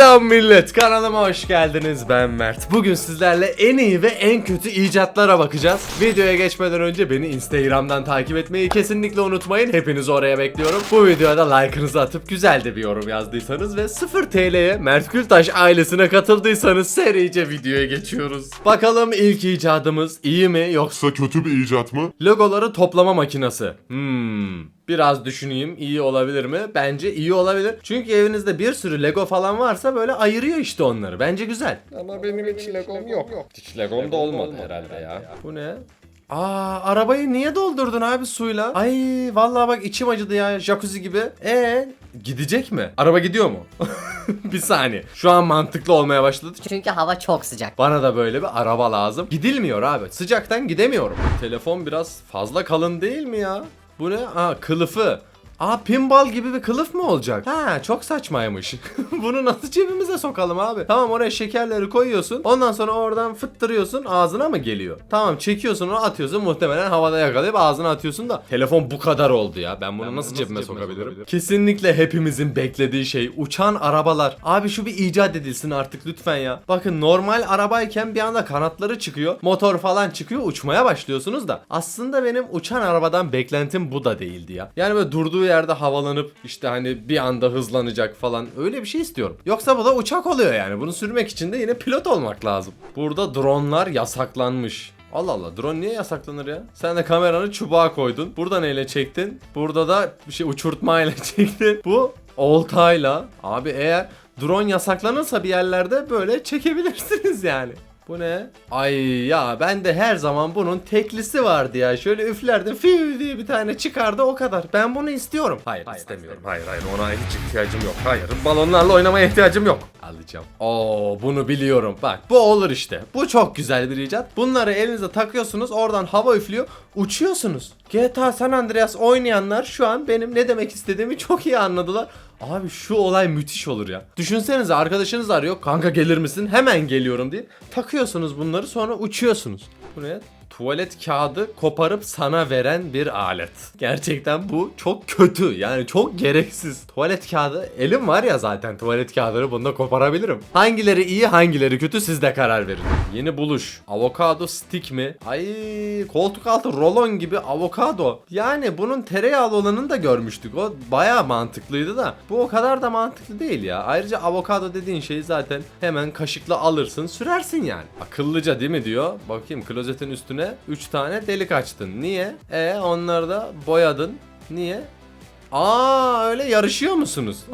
Selam millet kanalıma hoş geldiniz ben Mert Bugün sizlerle en iyi ve en kötü icatlara bakacağız Videoya geçmeden önce beni instagramdan takip etmeyi kesinlikle unutmayın Hepinizi oraya bekliyorum Bu videoda like'ınızı atıp güzel de bir yorum yazdıysanız Ve 0 TL'ye Mert Gültaş ailesine katıldıysanız serice videoya geçiyoruz Bakalım ilk icadımız iyi mi yoksa kötü bir icat mı? Logoları toplama makinesi. Hmm. Biraz düşüneyim iyi olabilir mi? Bence iyi olabilir. Çünkü evinizde bir sürü Lego falan varsa böyle ayırıyor işte onları. Bence güzel. Ama benim hiç Legom yok. Hiç Legom da olmadı herhalde ya. Bu ne? Aa arabayı niye doldurdun abi suyla? Ay vallahi bak içim acıdı ya jacuzzi gibi. E gidecek mi? Araba gidiyor mu? bir saniye. Şu an mantıklı olmaya başladı. Çünkü hava çok sıcak. Bana da böyle bir araba lazım. Gidilmiyor abi. Sıcaktan gidemiyorum. Telefon biraz fazla kalın değil mi ya? Bu ne? Aa kılıfı. Aa pinball gibi bir kılıf mı olacak? Ha çok saçmaymış. Bunu nasıl cebimize sokalım abi? Tamam oraya şekerleri koyuyorsun. Ondan sonra oradan fıttırıyorsun. Ağzına mı geliyor? Tamam çekiyorsun onu atıyorsun. Muhtemelen havada yakalayıp ağzına atıyorsun da. Telefon bu kadar oldu ya. Ben bunu nasıl cebime sokabilirim? Kesinlikle hepimizin beklediği şey uçan arabalar. Abi şu bir icat edilsin artık lütfen ya. Bakın normal arabayken bir anda kanatları çıkıyor. Motor falan çıkıyor. Uçmaya başlıyorsunuz da. Aslında benim uçan arabadan beklentim bu da değildi ya. Yani böyle durduğu yerde havalanıp işte hani bir anda hızlanacak falan öyle bir şey istiyorum. Yoksa bu da uçak oluyor yani. Bunu sürmek için de yine pilot olmak lazım. Burada dronlar yasaklanmış. Allah Allah drone niye yasaklanır ya? Sen de kameranı çubuğa koydun. Burada neyle çektin? Burada da bir şey uçurtmayla çektin. Bu oltayla. Abi eğer drone yasaklanırsa bir yerlerde böyle çekebilirsiniz yani. Bu ne? Ay ya ben de her zaman bunun teklisi vardı ya. Şöyle üflerdim fiu diye bir tane çıkardı o kadar. Ben bunu istiyorum. Hayır, istemiyorum. Hayır hayır ona hiç ihtiyacım yok. Hayır balonlarla oynamaya ihtiyacım yok. Alacağım. Oo bunu biliyorum. Bak bu olur işte. Bu çok güzel bir icat. Bunları elinize takıyorsunuz oradan hava üflüyor. Uçuyorsunuz. GTA San Andreas oynayanlar şu an benim ne demek istediğimi çok iyi anladılar. Abi şu olay müthiş olur ya. Düşünsenize arkadaşınız arıyor. Kanka gelir misin? Hemen geliyorum diye. Takıyorsunuz bunları sonra uçuyorsunuz. Bu ne? Tuvalet kağıdı koparıp sana veren bir alet. Gerçekten bu çok kötü. Yani çok gereksiz. Tuvalet kağıdı elim var ya zaten tuvalet kağıdını bunda koparabilirim. Hangileri iyi hangileri kötü siz de karar verin. Yeni buluş. Avokado stick mi? Ay koltuk altı rolon gibi avokado. Yani bunun tereyağlı olanını da görmüştük. O baya mantıklıydı da. Bu o kadar da mantıklı değil ya. Ayrıca avokado dediğin şeyi zaten hemen kaşıkla alırsın sürersin yani. Akıllıca değil mi diyor. Bakayım klozetin üstüne 3 tane delik açtın. Niye? E onları da boyadın. Niye? Aa öyle yarışıyor musunuz?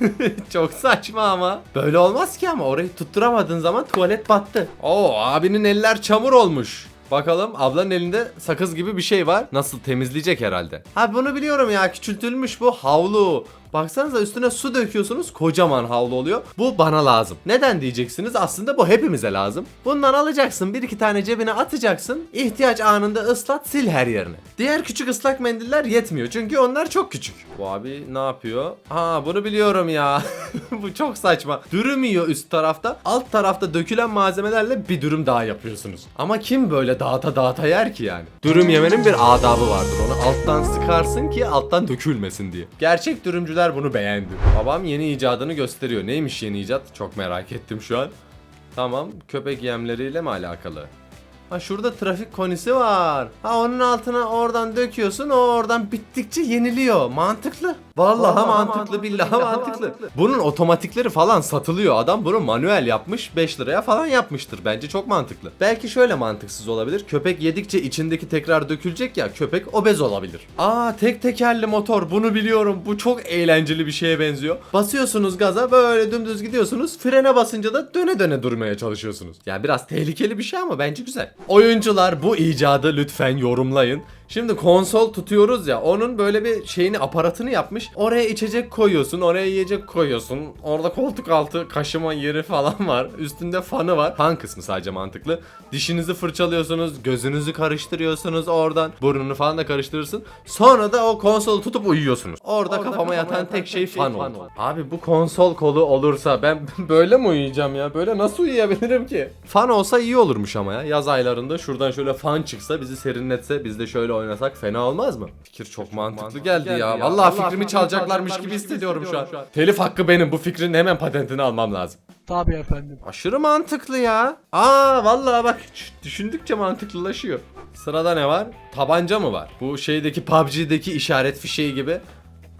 Çok saçma ama. Böyle olmaz ki ama orayı tutturamadığın zaman tuvalet battı. Oo abinin eller çamur olmuş. Bakalım ablanın elinde sakız gibi bir şey var. Nasıl temizleyecek herhalde. Ha bunu biliyorum ya küçültülmüş bu havlu. Baksanıza üstüne su döküyorsunuz kocaman havlu oluyor. Bu bana lazım. Neden diyeceksiniz? Aslında bu hepimize lazım. Bundan alacaksın bir iki tane cebine atacaksın. İhtiyaç anında ıslat sil her yerini. Diğer küçük ıslak mendiller yetmiyor çünkü onlar çok küçük. Bu abi ne yapıyor? Ha bunu biliyorum ya. bu çok saçma. Dürüm yiyor üst tarafta. Alt tarafta dökülen malzemelerle bir dürüm daha yapıyorsunuz. Ama kim böyle dağıta dağıta yer ki yani? Dürüm yemenin bir adabı vardır. Onu alttan sıkarsın ki alttan dökülmesin diye. Gerçek dürümcüler bunu beğendi. Babam yeni icadını gösteriyor. Neymiş yeni icat? Çok merak ettim şu an. Tamam, köpek yemleriyle mi alakalı? Ha şurada trafik konisi var. Ha onun altına oradan döküyorsun o oradan bittikçe yeniliyor. Mantıklı. Vallahi, mantıklı, billahi mantıklı. Bunun otomatikleri falan satılıyor. Adam bunu manuel yapmış 5 liraya falan yapmıştır. Bence çok mantıklı. Belki şöyle mantıksız olabilir. Köpek yedikçe içindeki tekrar dökülecek ya köpek obez olabilir. Aa tek tekerli motor bunu biliyorum. Bu çok eğlenceli bir şeye benziyor. Basıyorsunuz gaza böyle dümdüz gidiyorsunuz. Frene basınca da döne döne durmaya çalışıyorsunuz. Yani biraz tehlikeli bir şey ama bence güzel. Oyuncular bu icadı lütfen yorumlayın. Şimdi konsol tutuyoruz ya onun böyle bir şeyini aparatını yapmış. Oraya içecek koyuyorsun, oraya yiyecek koyuyorsun. Orada koltuk altı kaşıma yeri falan var. Üstünde fanı var. Fan kısmı sadece mantıklı. Dişinizi fırçalıyorsunuz, gözünüzü karıştırıyorsunuz oradan. Burnunu falan da karıştırırsın. Sonra da o konsolu tutup uyuyorsunuz. Orada, kafama yatan tek şey fan oldu. Abi bu konsol kolu olursa ben böyle mi uyuyacağım ya? Böyle nasıl uyuyabilirim ki? Fan olsa iyi olurmuş ama ya. Yaz aylarında şuradan şöyle fan çıksa bizi serinletse biz de şöyle oynasak fena olmaz mı? Fikir çok, mantıklı, geldi, ya. Vallahi, fikrimi çalacaklarmış gibi hissediyorum şu an. Telif hakkı benim. Bu fikrin hemen patentini almam lazım. Tabii efendim. Aşırı mantıklı ya. Aa vallahi bak düşündükçe mantıklılaşıyor. Sırada ne var? Tabanca mı var? Bu şeydeki PUBG'deki işaret fişeği gibi.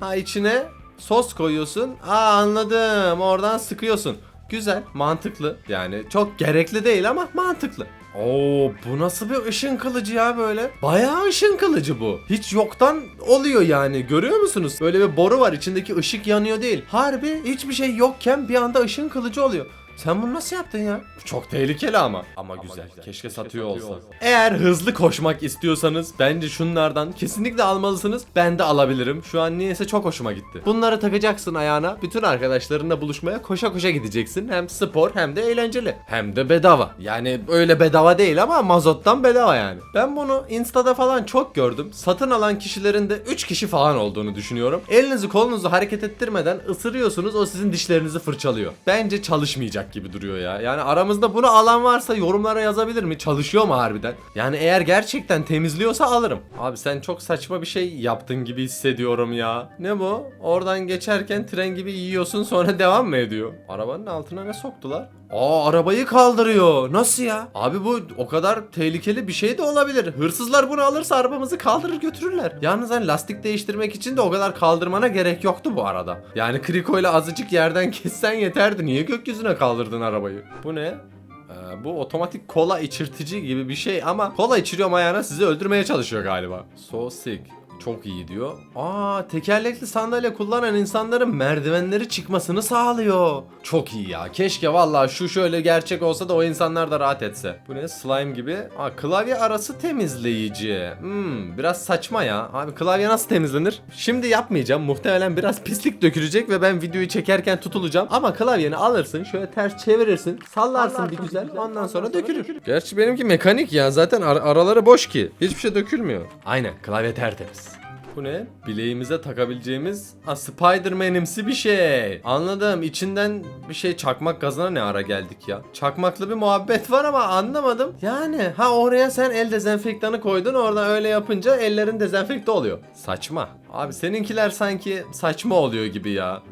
Ha içine sos koyuyorsun. Aa anladım. Oradan sıkıyorsun. Güzel, mantıklı. Yani çok gerekli değil ama mantıklı. Oo bu nasıl bir ışın kılıcı ya böyle? Bayağı ışın kılıcı bu. Hiç yoktan oluyor yani. Görüyor musunuz? Böyle bir boru var içindeki ışık yanıyor değil. Harbi hiçbir şey yokken bir anda ışın kılıcı oluyor. Sen bunu nasıl yaptın ya? Bu çok tehlikeli ama. Ama, güzel. Keşke, satıyor olsa. Eğer hızlı koşmak istiyorsanız bence şunlardan kesinlikle almalısınız. Ben de alabilirim. Şu an niyeyse çok hoşuma gitti. Bunları takacaksın ayağına. Bütün arkadaşlarınla buluşmaya koşa koşa gideceksin. Hem spor hem de eğlenceli. Hem de bedava. Yani öyle bedava değil ama mazottan bedava yani. Ben bunu Insta'da falan çok gördüm. Satın alan kişilerin de 3 kişi falan olduğunu düşünüyorum. Elinizi kolunuzu hareket ettirmeden ısırıyorsunuz o sizin dişlerinizi fırçalıyor. Bence çalışmayacak gibi duruyor ya. Yani aramızda bunu alan varsa yorumlara yazabilir mi? Çalışıyor mu harbiden? Yani eğer gerçekten temizliyorsa alırım. Abi sen çok saçma bir şey yaptın gibi hissediyorum ya. Ne bu? Oradan geçerken tren gibi yiyorsun sonra devam mı ediyor? Arabanın altına ne soktular? Aa arabayı kaldırıyor. Nasıl ya? Abi bu o kadar tehlikeli bir şey de olabilir. Hırsızlar bunu alırsa arabamızı kaldırır götürürler. Yalnız hani lastik değiştirmek için de o kadar kaldırmana gerek yoktu bu arada. Yani krikoyla azıcık yerden kessen yeterdi. Niye gökyüzüne kaldırdın arabayı? Bu ne? Ee, bu otomatik kola içirtici gibi bir şey ama kola içiriyorum ayağına sizi öldürmeye çalışıyor galiba. So sick. Çok iyi diyor. Aa tekerlekli sandalye kullanan insanların merdivenleri çıkmasını sağlıyor. Çok iyi ya. Keşke vallahi şu şöyle gerçek olsa da o insanlar da rahat etse. Bu ne? Slime gibi. Aa klavye arası temizleyici. Hmm biraz saçma ya. Abi klavye nasıl temizlenir? Şimdi yapmayacağım. Muhtemelen biraz pislik dökülecek ve ben videoyu çekerken tutulacağım. Ama klavyeni alırsın şöyle ters çevirirsin. Sallarsın bir güzel. Ondan sonra dökülür. Gerçi benimki mekanik ya. Zaten ar- araları boş ki. Hiçbir şey dökülmüyor. Aynen klavye tertemiz. Bu ne? Bileğimize takabileceğimiz ha, Spider-Man'imsi bir şey. Anladım. İçinden bir şey çakmak gazına ne ara geldik ya? Çakmaklı bir muhabbet var ama anlamadım. Yani ha oraya sen el dezenfektanı koydun orada öyle yapınca ellerin dezenfekte oluyor. Saçma. Abi seninkiler sanki saçma oluyor gibi ya.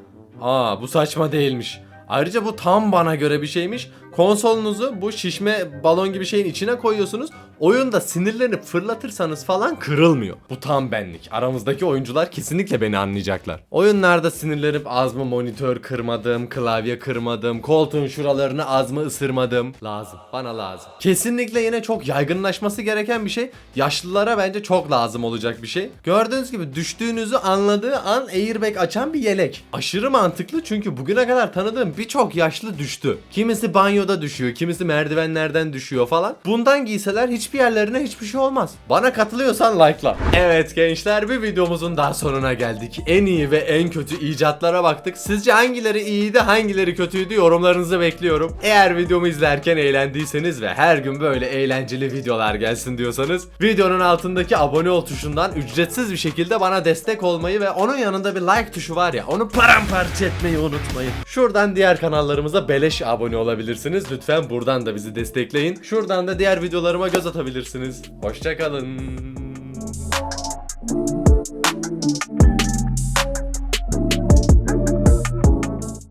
Aa bu saçma değilmiş. Ayrıca bu tam bana göre bir şeymiş. Konsolunuzu bu şişme balon gibi şeyin içine koyuyorsunuz. Oyunda sinirlerini fırlatırsanız falan kırılmıyor. Bu tam benlik. Aramızdaki oyuncular kesinlikle beni anlayacaklar. Oyunlarda sinirlenip az mı monitör kırmadım, klavye kırmadım, koltuğun şuralarını az mı ısırmadım. Lazım. Bana lazım. Kesinlikle yine çok yaygınlaşması gereken bir şey. Yaşlılara bence çok lazım olacak bir şey. Gördüğünüz gibi düştüğünüzü anladığı an airbag açan bir yelek. Aşırı mantıklı çünkü bugüne kadar tanıdığım birçok yaşlı düştü. Kimisi banyoda düşüyor, kimisi merdivenlerden düşüyor falan. Bundan giyseler hiçbir yerlerine hiçbir şey olmaz. Bana katılıyorsan like'la. Evet gençler bir videomuzun daha sonuna geldik. En iyi ve en kötü icatlara baktık. Sizce hangileri iyiydi, hangileri kötüydü yorumlarınızı bekliyorum. Eğer videomu izlerken eğlendiyseniz ve her gün böyle eğlenceli videolar gelsin diyorsanız videonun altındaki abone ol tuşundan ücretsiz bir şekilde bana destek olmayı ve onun yanında bir like tuşu var ya onu paramparça etmeyi unutmayın. Şuradan diğer kanallarımıza beleş abone olabilirsiniz. Lütfen buradan da bizi destekleyin. Şuradan da diğer videolarıma göz atabilirsiniz. Hoşçakalın.